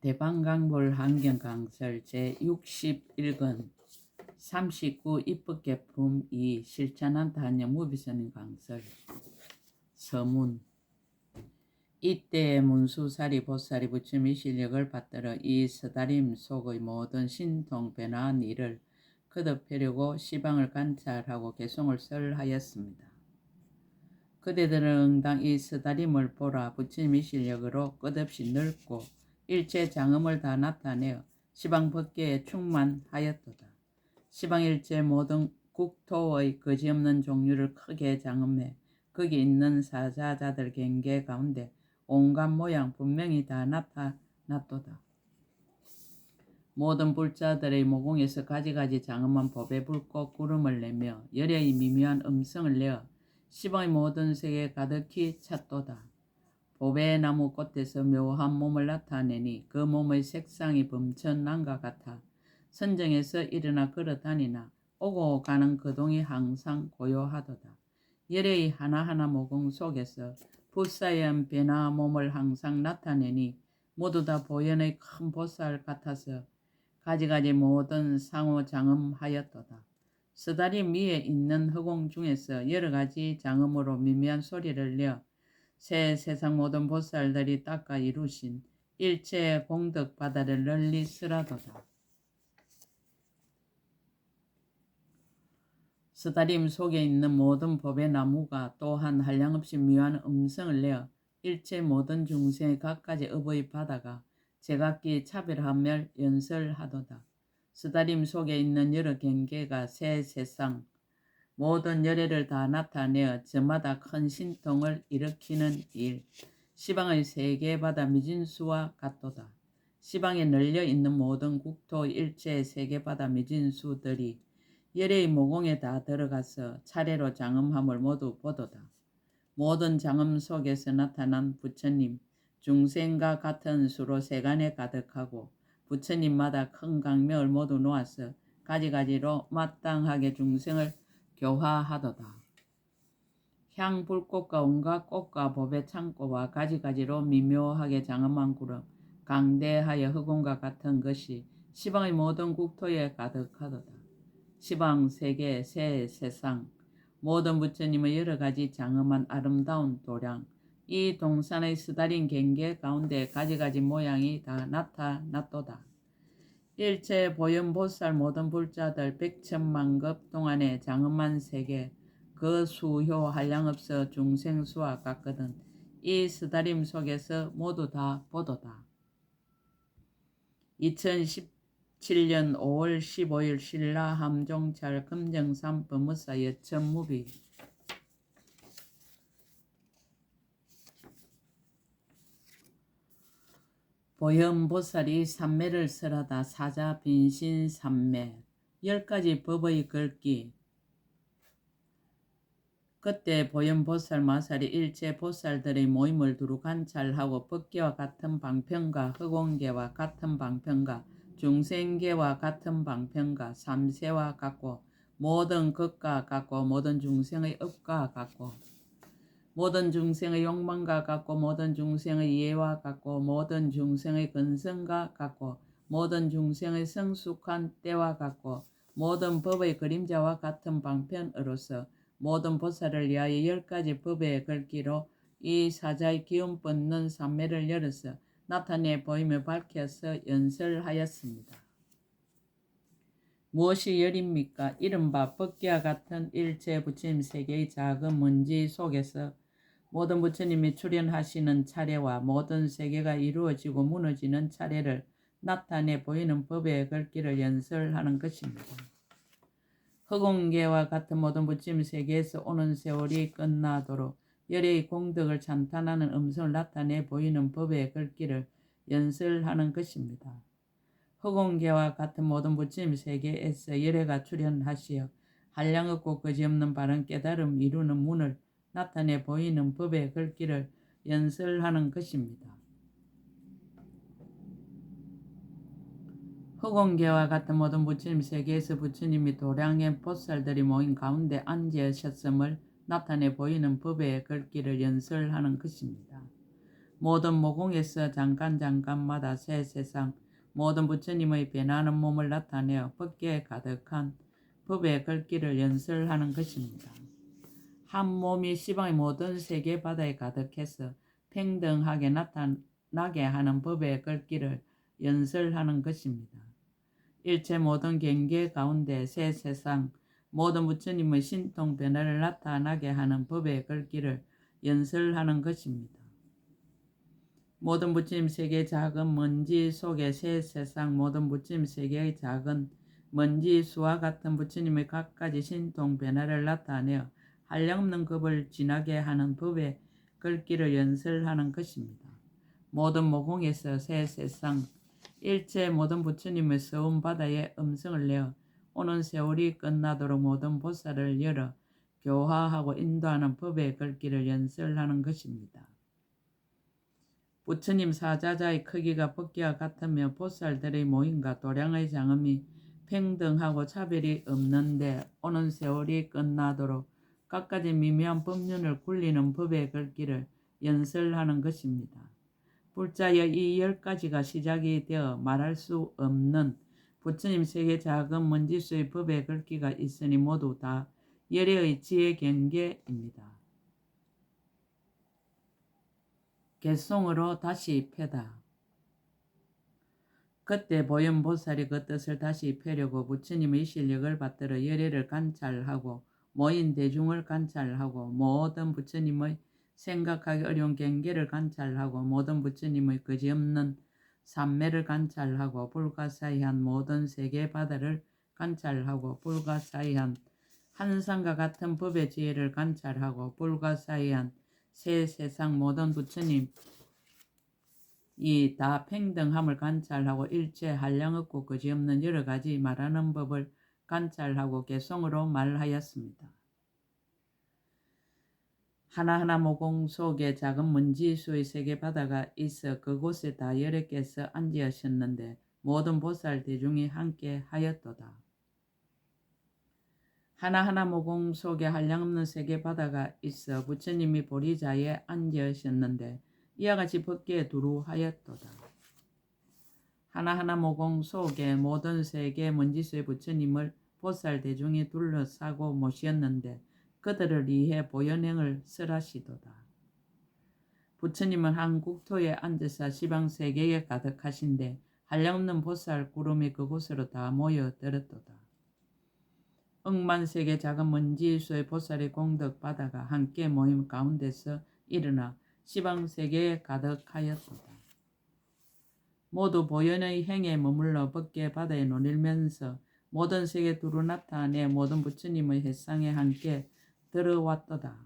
대방강볼 환경강설 제61권 39 입법개품 2 실천한 단연 무비선인 강설 서문 이때 문수사리 보살이 부처님의 실력을 받들어 이 서다림 속의 모든 신통 변화한 일을 거듭하려고 시방을 관찰하고 개송을 설하였습니다. 그대들은 응당 이 서다림을 보라 부처님의 실력으로 끝없이 넓고 일체 장엄을 다 나타내어 시방 법계에 충만하였도다. 시방 일체 모든 국토의 거지없는 종류를 크게 장엄해 거기 있는 사자자들 경계 가운데 온갖 모양 분명히 다 나타났도다. 모든 불자들의 모공에서 가지가지 장엄한 법의 불꽃 구름을 내며 열의 미묘한 음성을 내어 시방의 모든 세계 가득히 찼도다. 보배 나무 꽃에서 묘한 몸을 나타내니 그 몸의 색상이 범천난과 같아 선정에서 일어나 걸어 다니나 오고 가는 그 동이 항상 고요하도다. 열의 하나하나 모공 속에서 불사연 변화 몸을 항상 나타내니 모두 다 보현의 큰 보살 같아서 가지가지 모든 상호장엄하였도다. 스다림 위에 있는 허공 중에서 여러 가지 장엄으로 미미한 소리를 내어 새 세상 모든 보살들이 닦아 이루신 일체 공덕 바다를 널리 쓰라도다. 스다림 속에 있는 모든 법의 나무가 또한 한량없이 묘한 음성을 내어 일체 모든 중생의 각가지 업의 바다가 제각기 차별하며 연설하도다. 스다림 속에 있는 여러 경계가 새 세상 모든 열애를 다 나타내어 저마다 큰 신통을 일으키는 일. 시방의 세계 바다 미진수와 같도다. 시방에 널려 있는 모든 국토 일체 세계 바다 미진수들이 열애의 모공에 다 들어가서 차례로 장엄함을 모두 보도다. 모든 장엄 속에서 나타난 부처님, 중생과 같은 수로 세간에 가득하고 부처님마다 큰 강명을 모두 놓아서 가지가지로 마땅하게 중생을 교화하도다. 향 불꽃과 온갖 꽃과 법의 창고와 가지가지로 미묘하게 장엄한 구름, 강대하여 흑원과 같은 것이 시방의 모든 국토에 가득하도다. 시방 세계 새 세상 모든 부처님의 여러 가지 장엄한 아름다운 도량 이 동산의 스다린 경계 가운데 가지가지 모양이 다 나타났도다. 일체 보현보살 모든 불자들 백천만급 동안의 장엄한 세계 그 수효 한량없어 중생수와 같거든 이 스다림 속에서 모두 다 보도다. 2010 7년 5월 15일 신라 함종찰 금정산 법무사 여천무비 보현보살이 삼매를 설하다 사자 빈신 삼매. 열 가지 법의 글귀 그때 보현보살 마살이 일체 보살들의 모임을 두루 관찰하고 법계와 같은 방편과 허공계와 같은 방편과 중생계와 같은 방편과 삼세와 같고 모든 것과 같고 모든 중생의 업과 같고 모든 중생의 욕망과 같고 모든 중생의 이해와 같고 모든 중생의 근성과 같고 모든 중생의 성숙한 때와 같고 모든 법의 그림자와 같은 방편으로서 모든 보살을 위하여 열 가지 법의 글귀로 이 사자의 기운 뻗는 삼매를 열어서 나타내 보임을 밝혀서 연설하였습니다. 무엇이 열입니까? 이른바 뻑기와 같은 일체 부처님 세계의 작은 먼지 속에서 모든 부처님이 출현하시는 차례와 모든 세계가 이루어지고 무너지는 차례를 나타내 보이는 법의 글귀를 연설하는 것입니다. 허공계와 같은 모든 부처님 세계에서 오는 세월이 끝나도록 열의 공덕을 찬탄하는 음성을 나타내 보이는 법의 글귀를 연설하는 것입니다. 허공계와 같은 모든 부처님 세계에서 열애가 출현하시어 한량 없고 거지없는 바른 깨달음 이루는 문을 나타내 보이는 법의 글귀를 연설하는 것입니다. 허공계와 같은 모든 부처님 세계에서 부처님이 도량의 보살들이 모인 가운데 앉으셨음을 나타내 보이는 법의 글귀를 연설하는 것입니다. 모든 모공에서 잠깐 잠깐마다 새 세상 모든 부처님의 변하는 몸을 나타내어 법계에 가득한 법의 글귀를 연설하는 것입니다. 한 몸이 시방의 모든 세계 바다에 가득해서 평등하게 나타나게 하는 법의 글귀를 연설하는 것입니다. 일체 모든 경계 가운데 새 세상 모든 부처님의 신통 변화를 나타나게 하는 법의 글귀를 연설하는 것입니다. 모든 부처님 세계 작은 먼지 속의 새 세상 모든 부처님 세계의 작은 먼지 수와 같은 부처님의 각가지 신통 변화를 나타내어 한량없는 급을 지나게 하는 법의 글귀를 연설하는 것입니다. 모든 모공에서 새 세상 일체 모든 부처님의 서운 바다에 음성을 내어 오는 세월이 끝나도록 모든 보살을 열어 교화하고 인도하는 법의 글귀를 연설하는 것입니다. 부처님 사자자의 크기가 법기와 같으며 보살들의 모임과 도량의 장엄이 평등하고 차별이 없는데 오는 세월이 끝나도록 각가지 미묘한 법륜을 굴리는 법의 글귀를 연설하는 것입니다. 불자여 이열 가지가 시작이 되어 말할 수 없는 부처님 세계 작은 먼지수의 법의 글귀가 있으니 모두 다 열애의 지혜 경계입니다. 개송으로 다시 펴다. 그때 보현보살이 그 뜻을 다시 펴려고 부처님의 실력을 받들어 열애를 관찰하고 모인 대중을 관찰하고 모든 부처님의 생각하기 어려운 경계를 관찰하고 모든 부처님의 그지없는 삼매를 관찰하고 불가사의한 모든 세계 바다를 관찰하고 불가사의한 한상과 같은 법의 지혜를 관찰하고 불가사의한 새 세상 모든 부처님 이 다 평등함을 관찰하고 일체 한량 없고 그지없는 여러 가지 말하는 법을 관찰하고 개성으로 말하였습니다. 하나하나 모공 속에 작은 먼지수의 세계 바다가 있어 그곳에 다 여러 개서 앉으셨는데 모든 보살 대중이 함께 하였도다. 하나하나 모공 속에 한량없는 세계 바다가 있어 부처님이 보리자에 앉으셨는데 이와 같이 법계에 두루 하였도다. 하나하나 모공 속에 모든 세계 먼지수의 부처님을 보살 대중이 둘러싸고 모셨는데 그들을 위해 보현행을 설하시도다. 부처님은 한 국토에 앉으사 시방 세계에 가득하신데 한량없는 보살 구름이 그곳으로 다 모여들었도다. 억만세계 작은 먼지수의 보살의 공덕 바다가 함께 모임 가운데서 일어나 시방 세계에 가득하였도다. 모두 보현의 행에 머물러 법계 바다에 논일면서 모든 세계 두루 나타내 모든 부처님의 햇상에 함께 들어왔도다.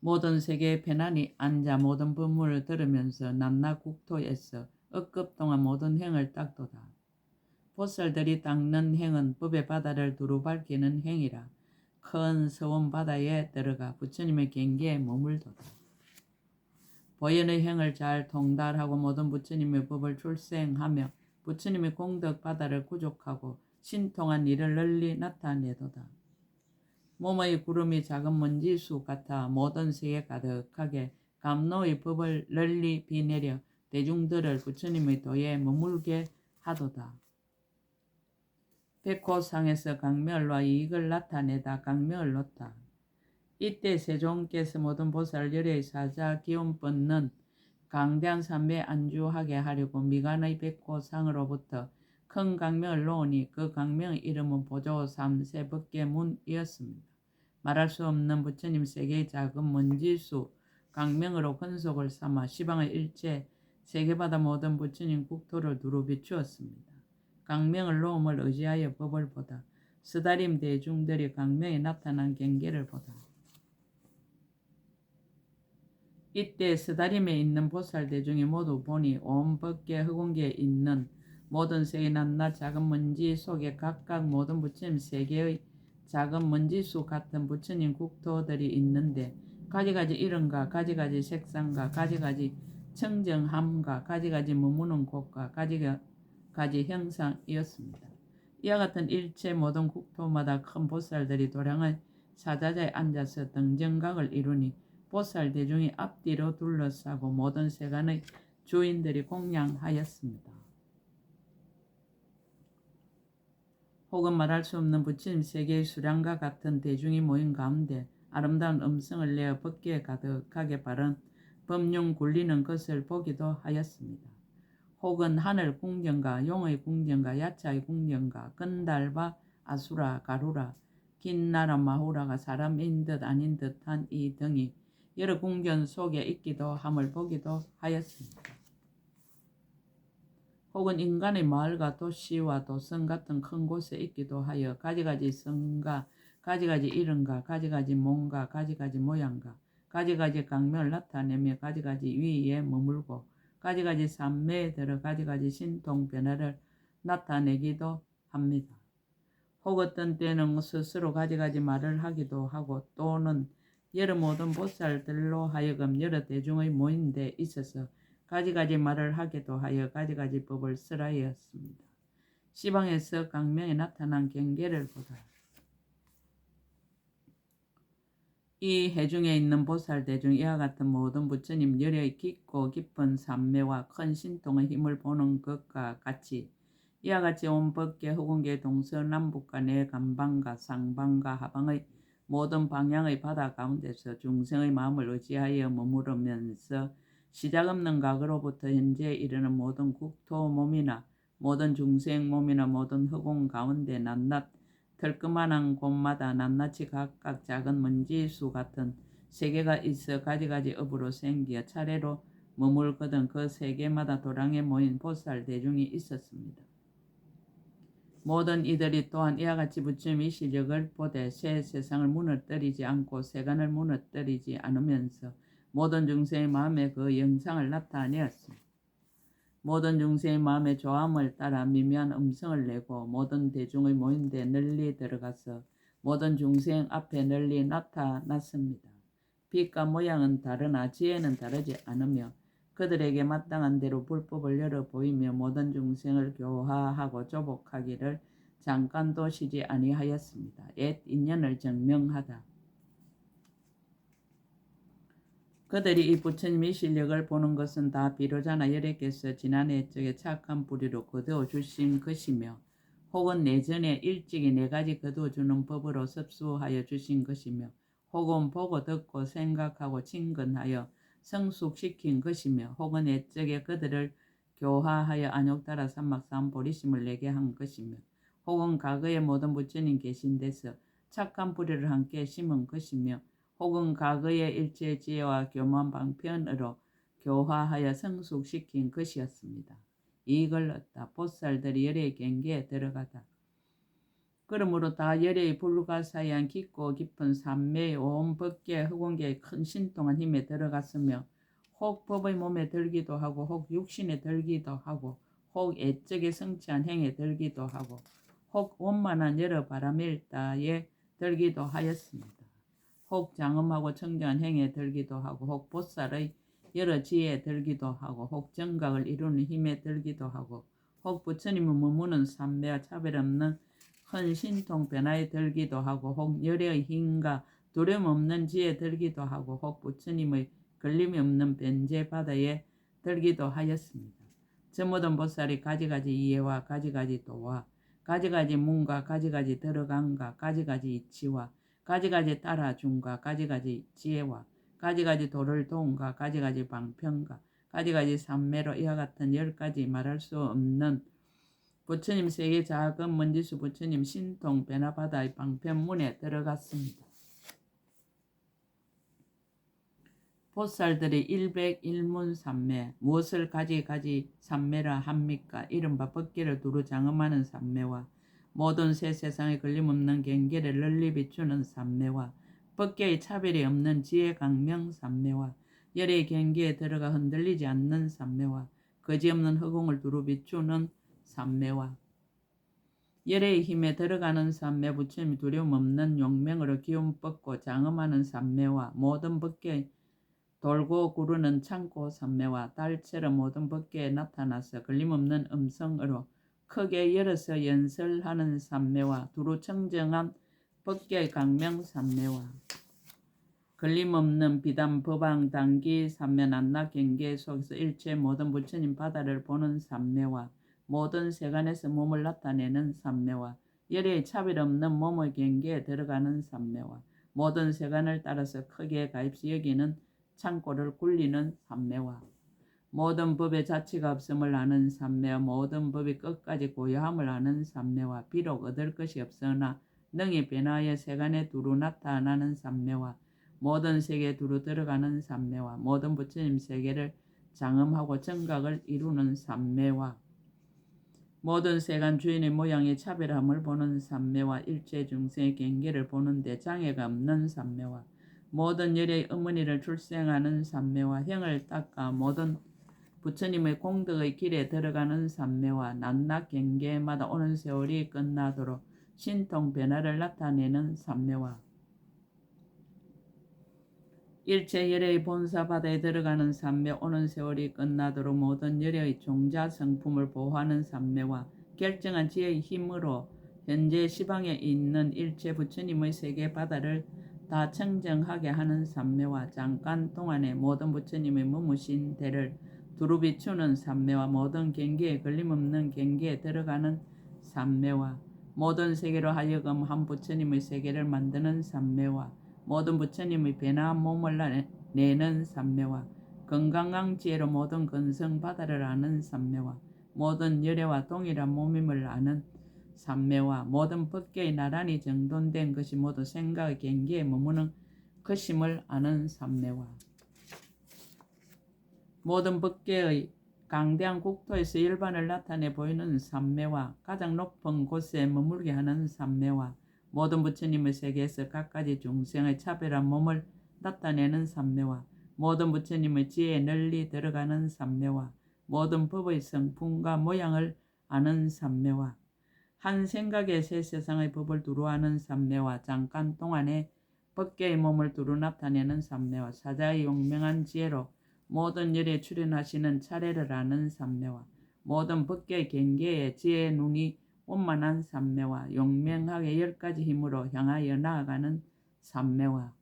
모든 세계의 편안히 앉아 모든 법문을 들으면서 난나 국토에서 억급 동안 모든 행을 닦도다. 보살들이 닦는 행은 법의 바다를 두루 밝히는 행이라 큰 서원 바다에 들어가 부처님의 경계에 머물도다. 보현의 행을 잘 통달하고 모든 부처님의 법을 출생하며 부처님의 공덕 바다를 구족하고 신통한 일을 널리 나타내도다. 몸의 구름이 작은 먼지수 같아 모든 세계 가득하게 감노의 법을 널리 비내려 대중들을 부처님의 도에 머물게 하도다. 백호상에서 강멸과 이익을 나타내다 강멸을 놓다. 이때 세종께서 모든 보살 열의 사자 기운 뻗는 강대한 삼배 안주하게 하려고 미간의 백호상으로부터 큰 강명을 놓으니 그 강명의 이름은 보조 삼 세 법계 문이었습니다. 말할 수 없는 부처님 세계의 작은 먼지수 강명으로 근속을 삼아 시방의 일체 세계바다 모든 부처님 국토를 두루 비추었습니다. 강명을 놓음을 의지하여 법을 보다 스다림 대중들이 강명에 나타난 경계를 보다 이때 스다림에 있는 보살 대중이 모두 보니 온 법계 허공계에 있는 모든 세계 낱낱 작은 먼지 속에 각각 모든 부처님 세계의 작은 먼지수 같은 부처님 국토들이 있는데 가지가지 이름과 가지가지 색상과 가지가지 청정함과 가지가지 머무는 곳과 가지가지 형상이었습니다. 이와 같은 일체 모든 국토마다 큰 보살들이 도량의 사자자에 앉아서 등정각을 이루니 보살 대중이 앞뒤로 둘러싸고 모든 세간의 주인들이 공양하였습니다. 혹은 말할 수 없는 부처님 세계의 수량과 같은 대중이 모인 가운데 아름다운 음성을 내어 법기에 가득하게 바른 법륜 굴리는 것을 보기도 하였습니다. 혹은 하늘 궁전과 용의 궁전과 야차의 궁전과 건달바 아수라 가루라 긴나라 마후라가 사람인 듯 아닌 듯한 이 등이 여러 궁전 속에 있기도 함을 보기도 하였습니다. 혹은 인간의 마을과 도시와 도성 같은 큰 곳에 있기도 하여 가지가지 성과 가지가지 이름과 가지가지 몸과 가지가지 모양과 가지가지 강명을 나타내며 가지가지 위에 머물고 가지가지 산매에 들어 가지가지 신통 변화를 나타내기도 합니다. 혹 어떤 때는 스스로 가지가지 말을 하기도 하고 또는 여러 모든 보살들로 하여금 여러 대중의 모임에 있어서 가지가지 말을 하기도 하여 가지가지 법을 쓰라였습니다. 시방에서 강명에 나타난 경계를 보다. 이 해중에 있는 보살 대중 이와 같은 모든 부처님 열의 깊고 깊은 삼매와 큰 신통의 힘을 보는 것과 같이 이와 같이 온 법계 허공계 동서남북과 내간방과 상방과 하방의 모든 방향의 바다 가운데서 중생의 마음을 의지하여 머무르면서 시작 없는 각으로부터 현재에 이르는 모든 국토 몸이나 모든 중생 몸이나 모든 허공 가운데 낱낱 털끄만한 곳마다 낱낱이 각각 작은 먼지수 같은 세계가 있어 가지가지 업으로 생기어 차례로 머물거든 그 세계마다 도랑에 모인 보살 대중이 있었습니다. 모든 이들이 또한 이와 같이 부처님의 실력을 보되 새 세상을 무너뜨리지 않고 세간을 무너뜨리지 않으면서 모든 중생의 마음에 그 영상을 나타내었습니다. 모든 중생의 마음의 조함을 따라 미묘한 음성을 내고 모든 대중의 모임에 널리 들어가서 모든 중생 앞에 널리 나타났습니다. 빛과 모양은 다르나 지혜는 다르지 않으며 그들에게 마땅한 대로 불법을 열어 보이며 모든 중생을 교화하고 조복하기를 잠깐도 쉬지 아니하였습니다. 옛 인연을 증명하다. 그들이 이 부처님의 실력을 보는 것은 다 비로자나 열애께서 지난해 쪽에 착한 뿌리로 거두어 주신 것이며 혹은 내전에 일찍이 네 가지 거두어 주는 법으로 섭수하여 주신 것이며 혹은 보고 듣고 생각하고 친근하여 성숙시킨 것이며 혹은 애적에 그들을 교화하여 안욕 따라 삼막삼 보리심을 내게 한 것이며 혹은 과거의 모든 부처님 계신 데서 착한 뿌리를 함께 심은 것이며 혹은 과거의 일체 지혜와 교만 방편으로 교화하여 성숙시킨 것이었습니다. 이걸 얻다 보살들이 열의 경계에 들어가다. 그러므로 다 열의 불가사의한 깊고 깊은 삼매의 온 법계 허공계의 큰 신통한 힘에 들어갔으며 혹 법의 몸에 들기도 하고 혹 육신에 들기도 하고 혹 애적에 성취한 행에 들기도 하고 혹 원만한 여러 바람일다에 들기도 하였습니다. 혹 장엄하고 청정한 행에 들기도 하고 혹 보살의 여러 지혜에 들기도 하고 혹 정각을 이루는 힘에 들기도 하고 혹 부처님을 머무는 삼매와 차별 없는 큰 신통 변화에 들기도 하고 혹 열의 힘과 두려움 없는 지에 들기도 하고 혹 부처님의 걸림이 없는 변제 바다에 들기도 하였습니다. 저 모든 보살이 가지가지 이해와 가지가지 도와 가지가지 문과 가지가지 들어간과 가지가지 이치와 가지가지 따라줌과 가지가지 지혜와 가지가지 도를 도움과 가지가지 방편과 가지가지 삼매로 이와 같은 열 가지 말할 수 없는 부처님 세계 작은 먼지수 부처님 신통 변화바다의 방편문에 들어갔습니다. 보살들이 일백 일문 삼매 무엇을 가지 가지 삼매라 합니까? 이른바 법계를 두루 장엄하는 삼매와 모든 새 세상에 걸림없는 경계를 널리 비추는 삼매와 법계의 차별이 없는 지혜 강명 삼매와 열의 경계에 들어가 흔들리지 않는 삼매와 거지없는 허공을 두루 비추는 삼매와 열의 힘에 들어가는 삼매 부처님이 두려움 없는 용맹으로 기운 뻗고 장엄하는 삼매와 모든 법계 돌고 구르는 창고 삼매와 달처럼 모든 법계에 나타나서 걸림없는 음성으로 크게 열어서 연설하는 삼매와 두루 청정한 법계의 강명 삼매와 걸림없는 비단 법왕 단기 삼매 난락 경계 속에서 일체 모든 부처님 바다를 보는 삼매와 모든 세간에서 몸을 나타내는 삼매와 열의 차별 없는 몸의 경계에 들어가는 삼매와 모든 세간을 따라서 크게 가입시 여기는 창고를 굴리는 삼매와 모든 법의 자치가 없음을 아는 삼매와 모든 법이 끝까지 고요함을 아는 삼매와 비록 얻을 것이 없으나 능히 변화하여 세간에 두루 나타나는 삼매와 모든 세계에 두루 들어가는 삼매와 모든 부처님 세계를 장엄하고 정각을 이루는 삼매와 모든 세간 주인의 모양의 차별함을 보는 삼매와 일체 중생의 경계를 보는데 장애가 없는 삼매와 모든 열의 어머니를 출생하는 삼매와 형을 닦아 모든 부처님의 공덕의 길에 들어가는 삼매와 난낙 경계마다 오는 세월이 끝나도록 신통 변화를 나타내는 삼매와 일체 열의 본사 바다에 들어가는 삼매 오는 세월이 끝나도록 모든 열의 종자 성품을 보호하는 삼매와 결정한 지혜의 힘으로 현재 시방에 있는 일체 부처님의 세계 바다를 다 청정하게 하는 삼매와 잠깐 동안에 모든 부처님의 머무신 대를 두루 비추는 삼매와 모든 경계에 걸림없는 경계에 들어가는 삼매와 모든 세계로 하여금 한 부처님의 세계를 만드는 삼매와 모든 부처님의 변화한 몸을 나- 내는 삼매와 건강한 지혜로 모든 근성 바다를 아는 삼매와 모든 열애와 동일한 몸임을 아는 삼매와 모든 법계의 나란히 정돈된 것이 모두 생각의 경계에 머무는 것임을 아는 삼매와 모든 법계의 강대한 국토에서 일반을 나타내 보이는 삼매와 가장 높은 곳에 머물게 하는 삼매와 모든 부처님의 세계에서 각가지 중생의 차별한 몸을 나타내는 삼매와 모든 부처님의 지혜에 널리 들어가는 삼매와 모든 법의 성품과 모양을 아는 삼매와 한 생각에 새 세상의 법을 두루 아는 삼매와 잠깐 동안에 법계의 몸을 두루 나타내는 삼매와 사자의 용맹한 지혜로 모든 열에 출현하시는 차례를 아는 삼매와 모든 법계의 경계에 지혜의 눈이 원만한 삼매와 용맹하게 열 가지 힘으로 향하여 나아가는 삼매와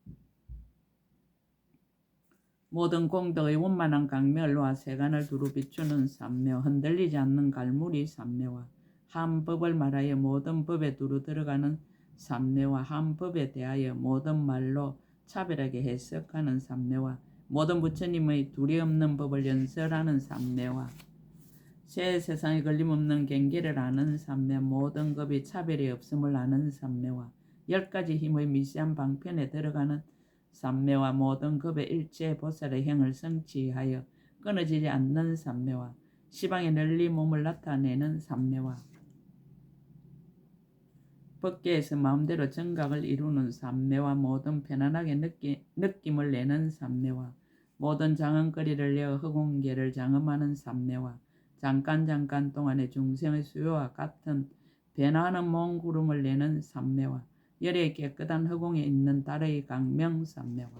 모든 공덕의 원만한 놓아 세간을 두루 비추는 삼매와 흔들리지 않는 갈무리 삼매와 한 법을 말하여 모든 법에 두루 들어가는 삼매와 한 법에 대하여 모든 말로 차별하게 해석하는 삼매와 모든 부처님의 두려없는 법을 연설하는 삼매와 새 세상에 걸림없는 경계를 아는 삼매 모든 법이 차별이 없음을 아는 삼매와 열 가지 힘의 미시한 방편에 들어가는 삼매와 모든 급의 일체 보살의 행을 성취하여 끊어지지 않는 삼매와 시방에 널리 몸을 나타내는 삼매와 법계에서 마음대로 정각을 이루는 삼매와 모든 편안하게 느끼, 느낌을 내는 삼매와 모든 장언거리를 내어 허공계를 장엄하는 삼매와 잠깐 잠깐 동안의 중생의 수요와 같은 변화하는 몽구름을 내는 삼매와 열의 깨끗한 허공에 있는 달의 강명 삼매와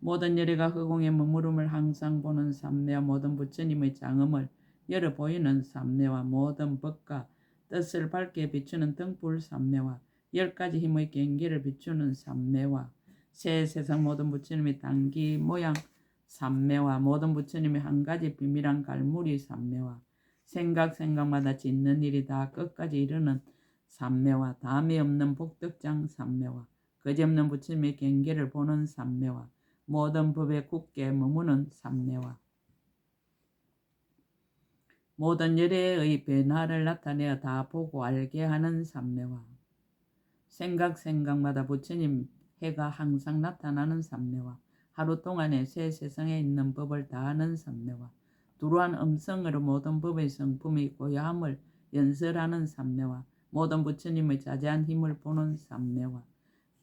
모든 열애가 허공에 머무름을 항상 보는 삼매와 모든 부처님의 장엄을 열어 보이는 삼매와 모든 법과 뜻을 밝게 비추는 등불 삼매와 열 가지 힘의 경계를 비추는 삼매와 새 세상 모든 부처님의 단기 모양 삼매와 모든 부처님의 한 가지 비밀한 갈무리 삼매와 생각 생각마다 짓는 일이 다 끝까지 이르는 삼매와 다음이 없는 복덕장 삼매와 거짓없는 부처님의 경계를 보는 삼매와 모든 법에 굳게 머무는 삼매와 모든 열애의 변화를 나타내어 다 보고 알게 하는 삼매와 생각 생각마다 부처님 해가 항상 나타나는 삼매와 하루 동안에 새 세상에 있는 법을 다 아는 삼매와 두루한 음성으로 모든 법의 성품이 고야함을 연설하는 삼매와 모든 부처님의 자제한 힘을 보는 삼매와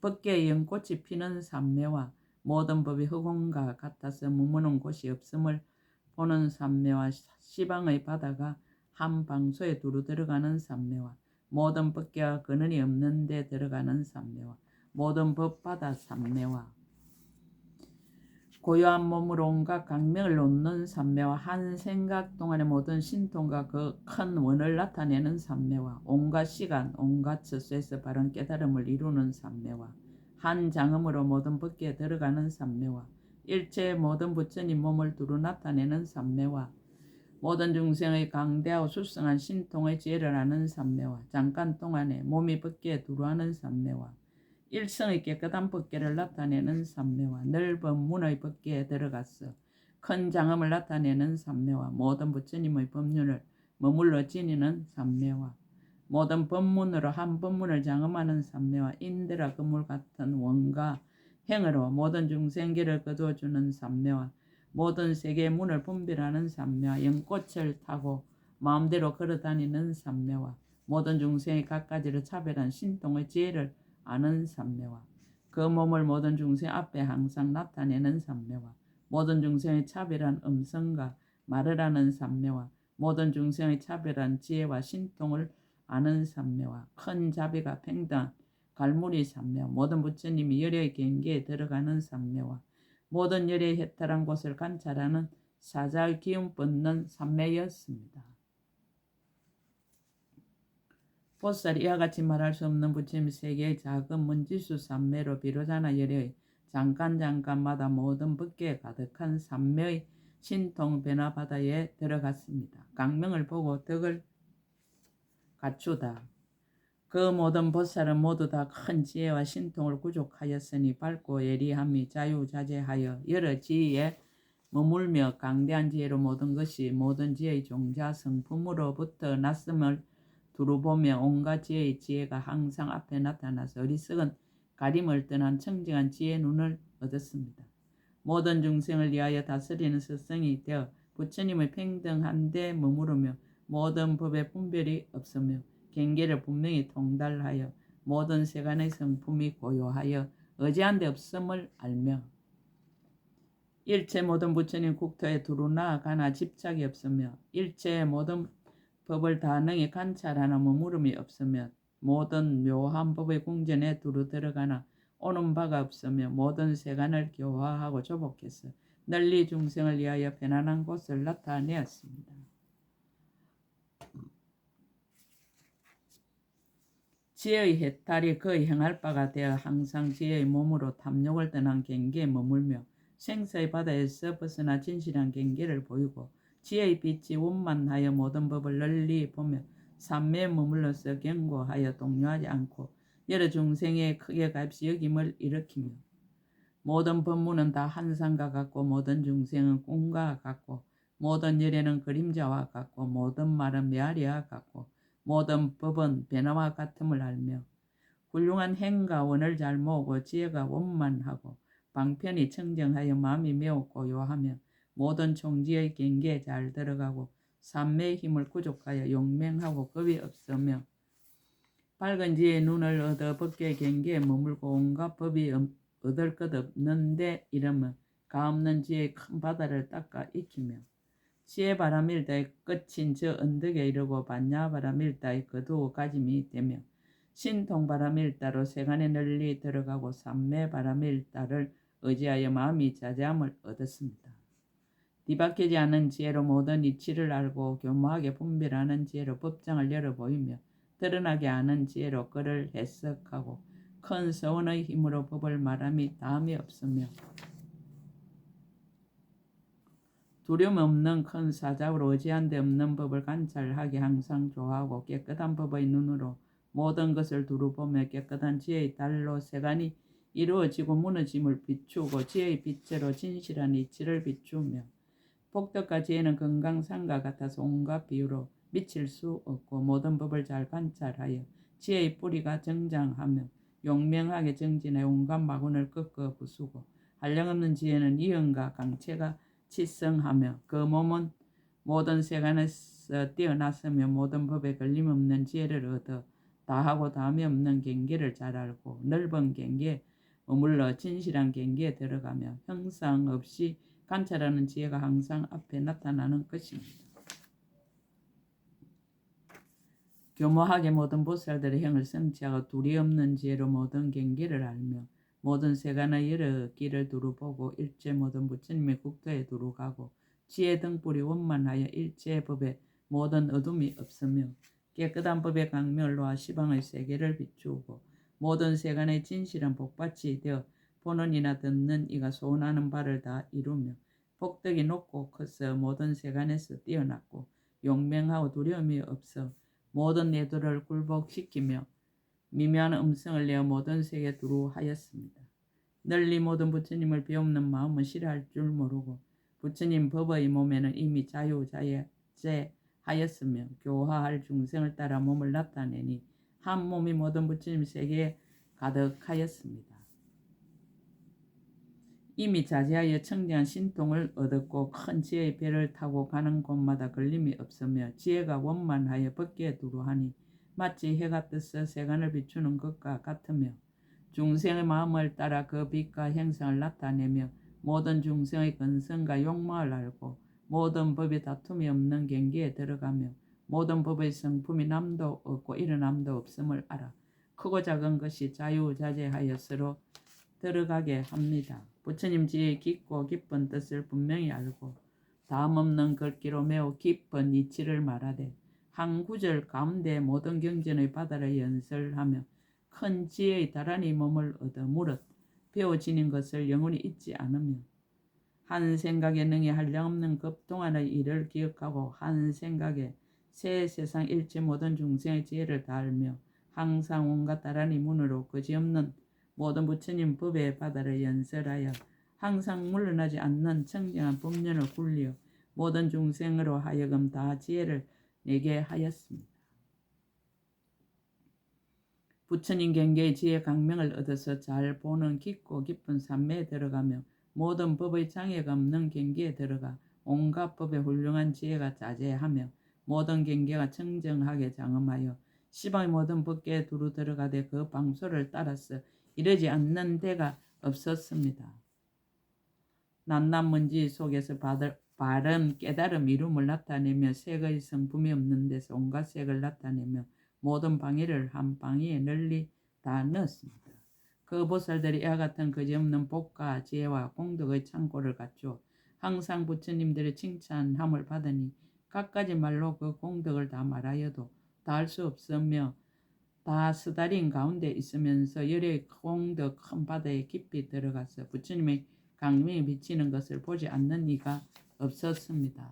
법계의 연꽃이 피는 삼매와 모든 법이 허공과 같아서 머무는 곳이 없음을 보는 삼매와 시방의 바다가 한 방소에 두루 들어가는 삼매와 모든 법계와 근원이 없는 데 들어가는 삼매와 모든 법바다 삼매와 고요한 몸으로 온갖 강명을 놓는 삼매와 한 생각 동안의 모든 신통과 그 큰 원을 나타내는 삼매와 온갖 시간, 온갖 처소에서 바른 깨달음을 이루는 삼매와 한 장음으로 모든 법계에 들어가는 삼매와 일체의 모든 부처님 몸을 두루 나타내는 삼매와 모든 중생의 강대하고 수성한 신통의 지혜를 아는 삼매와 잠깐 동안에 몸이 법계에 두루하는 삼매와 일성의 깨끗한 법계를 나타내는 삼매와 넓은 문의 법계에 들어갔어 큰 장엄을 나타내는 삼매와 모든 부처님의 법륜을 머물러 지니는 삼매와 모든 법문으로 한 법문을 장엄하는 삼매와 인드라 그물 같은 원과 행으로 모든 중생계를 거두어주는 삼매와 모든 세계의 문을 분별하는 삼매와 연꽃을 타고 마음대로 걸어다니는 삼매와 모든 중생의 갖가지를 차별한 신통의 지혜를 아는 삼매와 그 몸을 모든 중생 앞에 항상 나타내는 삼매와 모든 중생의 차별한 음성과 말을 하는 삼매와 모든 중생의 차별한 지혜와 신통을 아는 삼매와 큰 자비가 팽당 갈무리 삼매와 모든 부처님이 열의 경계에 들어가는 삼매와 모든 열의 해탈한 곳을 관찰하는 사자의 기운 뻗는 삼매였습니다. 보살 이와 같이 말할 수 없는 부처님 세계의 작은 문지수 삼매로 비로자나 열의 잠깐 잠깐마다 모든 법계에 가득한 삼매의 신통 변화 바다에 들어갔습니다. 강명을 보고 덕을 갖추다. 그 모든 보살은 모두 다 큰 지혜와 신통을 구족하였으니 밝고 예리함이 자유자재하여 여러 지혜에 머물며 강대한 지혜로 모든 것이 모든 지혜의 종자 성품으로부터 났음을 두루보며 온갖 지혜의 지혜가 항상 앞에 나타나서 어리석은 가림을 떠난 청정한 지혜의 눈을 얻었습니다. 모든 중생을 위하여 다스리는 스승이 되어 부처님의 평등한 데 머무르며 모든 법의 분별이 없으며 경계를 분명히 통달하여 모든 세간의 성품이 고요하여 의지한 데 없음을 알며 일체 모든 부처님 국토에 두루 나아가나 집착이 없으며 일체의 모든 법을 다 능히 관찰하나 머무름이 없으며 모든 묘한 법의 궁전에 두루 들어가나 오는 바가 없으며 모든 세간을 교화하고 조복해서 널리 중생을 위하여 편안한 곳을 나타내었습니다. 지혜의 해탈이 그의 행할 바가 되어 항상 지혜의 몸으로 탐욕을 떠난 경계에 머물며 생사의 바다에서 벗어나 진실한 경계를 보이고 지혜의 빛이 원만하여 모든 법을 널리 보며 삼매에 머물러서 경고하여 동요하지 않고 여러 중생의 크게 값이 여김을 일으키며 모든 법문은 다 한상과 같고 모든 중생은 꿈과 같고 모든 열애는 그림자와 같고 모든 말은 메아리와 같고 모든 법은 변화와 같음을 알며 훌륭한 행과 원을 잘 모으고 지혜가 원만하고 방편이 청정하여 마음이 매우 고요하며 모든 총지의 경계에 잘 들어가고 삼매의 힘을 구족하여 용맹하고 겁이 없으며 밝은 지의 눈을 얻어 법계 경계에 머물고 온갖 법이 얻을 것 없는데 이러면 가없는 지의 큰 바다를 닦아 익히며 지혜 바람일다의 끝인 저 언덕에 이르고 반야 바람일다의 거두 가짐이 되며 신통 바람일다로 세간에 널리 들어가고 삼매 바람일다를 의지하여 마음이 자제함을 얻었습니다. 뒤바뀌지 않은 지혜로 모든 이치를 알고 교묘하게 분별하는 지혜로 법장을 열어 보이며 드러나게 아는 지혜로 그를 해석하고 큰 서원의 힘으로 법을 말함이 다음이 없으며 두려움 없는 큰 사자로 의지한 데 없는 법을 관찰하게 항상 좋아하고 깨끗한 법의 눈으로 모든 것을 두루 보며 깨끗한 지혜의 달로 세간이 이루어지고 무너짐을 비추고 지혜의 빛으로 진실한 이치를 비추며 복덕과 지혜는 건강상과 같아서 온갖 비유로 미칠 수 없고 모든 법을 잘 관찰하여 지혜의 뿌리가 정장하며 용맹하게 정진해 온갖 마군을 꺾어 부수고 한량없는 지혜는 이언과 강체가 치성하며 그 몸은 모든 세간에서 뛰어났으며 모든 법에 걸림없는 지혜를 얻어 다하고 다음이 없는 경계를 잘 알고 넓은 경계에 머물러 진실한 경계에 들어가며 형상 없이 관찰하는 지혜가 항상 앞에 나타나는 것입니다. 교모하게 모든 보살들의 행을 성취하고 둘이 없는 지혜로 모든 경계를 알며 모든 세간의 여러 길을 두루 보고 일체 모든 부처님의 국토에 두루 가고 지혜 등불이 원만하여 일체 법에 모든 어둠이 없으며 깨끗한 법의 강멸로와 시방의 세계를 비추고 모든 세간의 진실한 복받이 되어 보는 이나 듣는 이가 소원하는 바를 다 이루며 복덕이 높고 커서 모든 세간에서 뛰어났고 용맹하고 두려움이 없어 모든 내도를 굴복시키며 미묘한 음성을 내어 모든 세계에 두루하였습니다. 널리 모든 부처님을 비옵는 마음은 싫어할 줄 모르고 부처님 법의 몸에는 이미 자유자재 하였으며 교화할 중생을 따라 몸을 나타내니 한 몸이 모든 부처님 세계에 가득하였습니다. 이미 자제하여 청정한 신통을 얻었고 큰 지혜의 배를 타고 가는 곳마다 걸림이 없으며 지혜가 원만하여 벗기에 두루하니 마치 해가 떠서 세간을 비추는 것과 같으며 중생의 마음을 따라 그 빛과 행성을 나타내며 모든 중생의 근성과 욕망을 알고 모든 법이 다툼이 없는 경계에 들어가며 모든 법의 성품이 남도 없고 일어남도 없음을 알아 크고 작은 것이 자유자재하여 서로 들어가게 합니다. 부처님 지혜의 깊고 깊은 뜻을 분명히 알고 다음 없는 글귀로 매우 깊은 이치를 말하되 한 구절 가운데 모든 경전의 바다를 연설하며 큰 지혜의 다란히 몸을 얻어 무릇 배워지는 것을 영원히 잊지 않으며 한 생각에 능히 한량 없는 급동안의 일을 기억하고 한 생각에 새 세상 일체 모든 중생의 지혜를 다 알며 항상 온갖 다란히 문으로 그지없는 모든 부처님 법의 바다를 연설하여 항상 물러나지 않는 청정한 법륜을 굴려 모든 중생으로 하여금 다 지혜를 내게 하였습니다. 부처님 경계의 지혜 강명을 얻어서 잘 보는 깊고 깊은 산매에 들어가며 모든 법의 장애가 없는 경계에 들어가 온갖 법의 훌륭한 지혜가 자제하며 모든 경계가 청정하게 장엄하여 시방의 모든 법계에 두루 들어가되 그 방소를 따라서 이르지 않는 데가 없었습니다. 낱낱문지 속에서 받을, 바른 깨달음 이름을 나타내며 색의 성품이 없는 데서 온갖 색을 나타내며 모든 방해를 한 방위에 널리 다 넣었습니다. 그 보살들이 이와 같은 그지없는 복과 지혜와 공덕의 창고를 갖추어 항상 부처님들의 칭찬함을 받으니 갖가지 말로 그 공덕을 다 말하여도 다 할 수 없으며 다 스다린 가운데 있으면서 열의 공덕 큰 바다에 깊이 들어가서 부처님의 강림이 비치는 것을 보지 않는 이가 없었습니다.